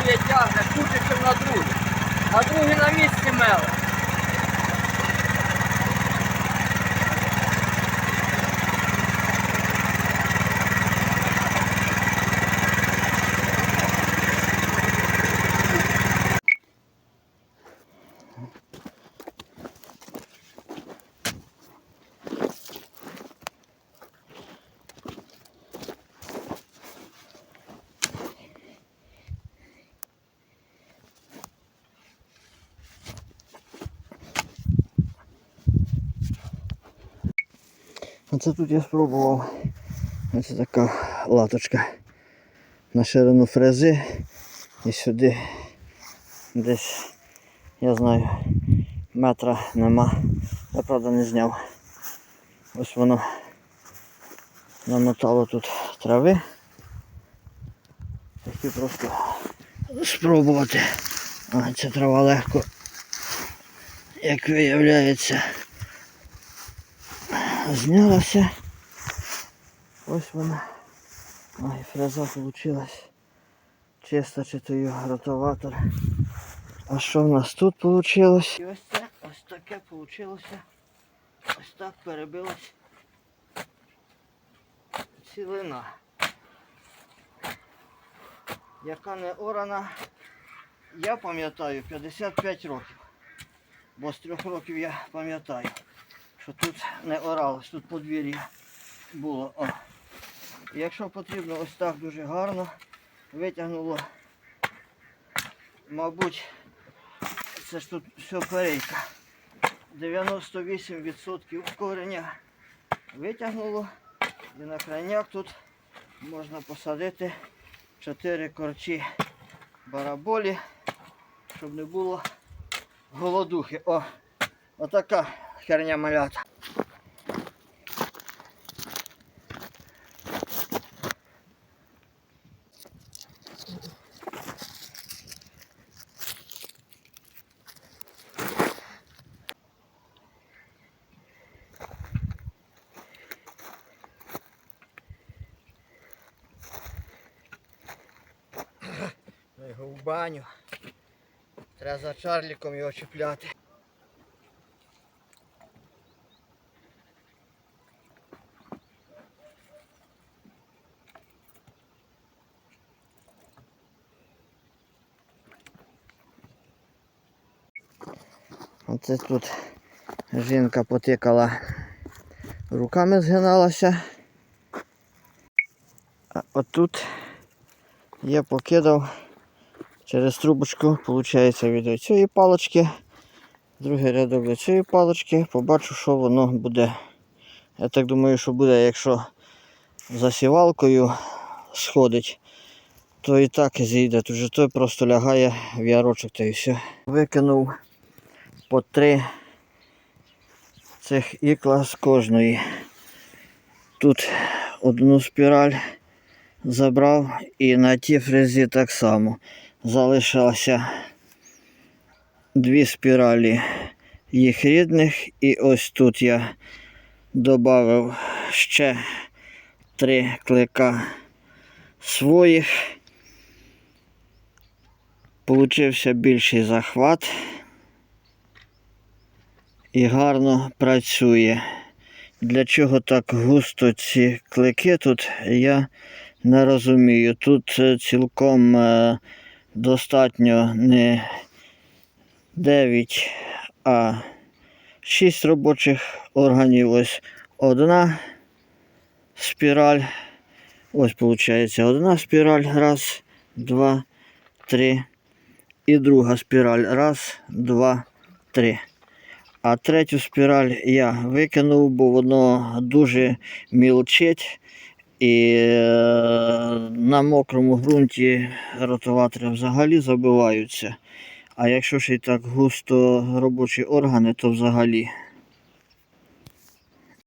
крокує тягне, швидше, на другий, На другий на місці меле. Оце тут я спробував. Ось така латочка на ширину фрези. І сюди десь, я знаю, метра нема. Я правда не зняв. Ось воно намотало тут трави. Хотів просто спробувати. А, ця трава легко, як виявляється, знялася. Ось вона. Ой, фреза получилась. Чисто чи то його ротоватор. А що в нас тут вийшло? Ось це, ось таке вийшло. Ось так перебилась цілина. Яка не орана, я пам'ятаю 55 років. Бо з трьох років я пам'ятаю, що тут не оралось, тут подвір'я було. О. Якщо потрібно ось так дуже гарно, витягнуло, мабуть, це ж тут все перейка. 98% кореня витягнуло. І на крайняк тут можна посадити 4 корчі бараболі, щоб не було голодухи. О, отака херня малята. Ну, Його в баню. Треба за Чарліком його чіпляти. Оце тут жінка потикала, руками згиналася. А отут я покидав через трубочку, виходить від цієї палочки, другий рядок до цієї палочки, побачу, що воно буде. Я так думаю, що буде, якщо засівалкою сходить, то і так зійде. Тут же той просто лягає в ярочок та і все. Викинув по три цих ікла з кожної. Тут одну спіраль забрав і на тій фрезі так само. Залишилося дві спіралі їх рідних. І ось тут я додав ще три клика своїх. Получився більший захват і гарно працює. Для чого так густо ці клики тут, я не розумію. Тут е, цілком е, достатньо не 9, а 6 робочих органів. Ось одна спіраль. Ось виходить одна спіраль. Раз, два, три. І друга спіраль. Раз, два, три. А третю спіраль я викинув, бо воно дуже мілчить. І е, на мокрому ґрунті ротоватори взагалі забиваються. А якщо ще й так густо робочі органи, то взагалі